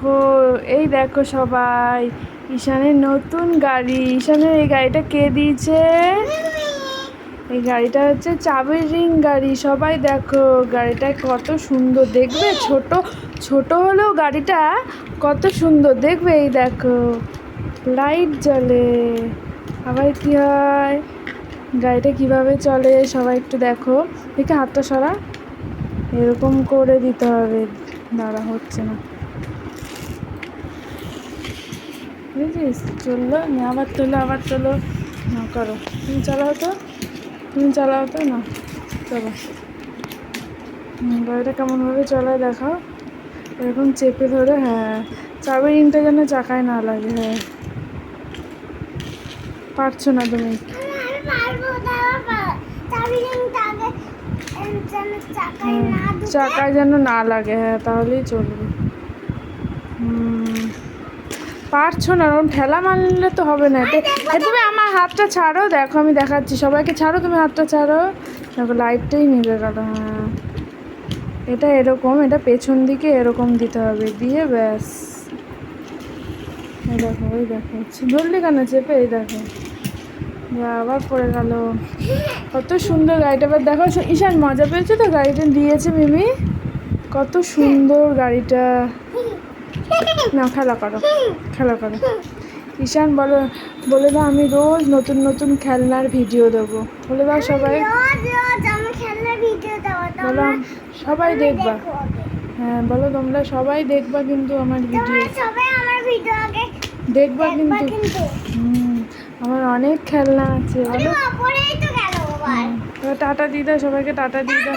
দেখো, এই দেখো সবাই। ঈশানের নতুন গাড়ি। ঈশানের এই গাড়িটা কে দিয়েছে? এই গাড়িটা হচ্ছে চাবির রিং গাড়ি। সবাই দেখো, গাড়িটা কত সুন্দর। দেখবে ছোট ছোট হলেও গাড়িটা কত সুন্দর। দেখবে এই দেখো, লাইট জ্বলে। আবার কি হয়? গাড়িটা কীভাবে চলে সবাই একটু দেখো। দেখে হাতটা সরা। এরকম করে দিতে হবে। দাঁড়া, হচ্ছে না। বুঝেছিস চলল নিয়ে আবার তোলো আবার তোলো। না করো। তুমি চালাও তো। তুমি চালাও তো না। চলো। গাড়িটা কেমনভাবে চলায় দেখাও। এরকম চেপে ধরে হ্যাঁ। চাবির রিংটা যেন চাকায় না লাগে হ্যাঁ। পারছ না তুমি? চাবি। চাকায় যেন না লাগে হ্যাঁ তাহলেই চলবে। হুম, পারছ না ওরকম ঠেলা মারলে তো হবে না। এতে তুমি আমার হাতটা ছাড়ো দেখো আমি দেখাচ্ছি। সবাইকে ছাড়ো তুমি হাতটা ছাড়ো। দেখো লাইটটাই নিবে গেল হ্যাঁ। এটা এরকম এটা পেছন দিকে এরকম দিতে হবে দিয়ে ব্যাস। এই দেখো ওই দেখো ধরলি কেন চেপে? এই দেখো। যা, আবার পড়ে গেল। কত সুন্দর গাড়িটা। এবার দেখো ঈশান মজা পেয়েছে তো গাড়িটা দিয়েছে মিমি? কত সুন্দর গাড়িটা। না খেলা করো খেলা করো। ঈশান বলো বলে দাও আমি রোজ নতুন নতুন খেলনার ভিডিও দেবো। বলে দাও সবাই। বলো সবাই দেখবা। হ্যাঁ বলো তোমরা সবাই দেখবা কিন্তু আমার ভিডিও। দেখবা কিন্তু। আমার অনেক খেলনা আছে বলো। টাটা দিদা সবাইকে টাটা টাটা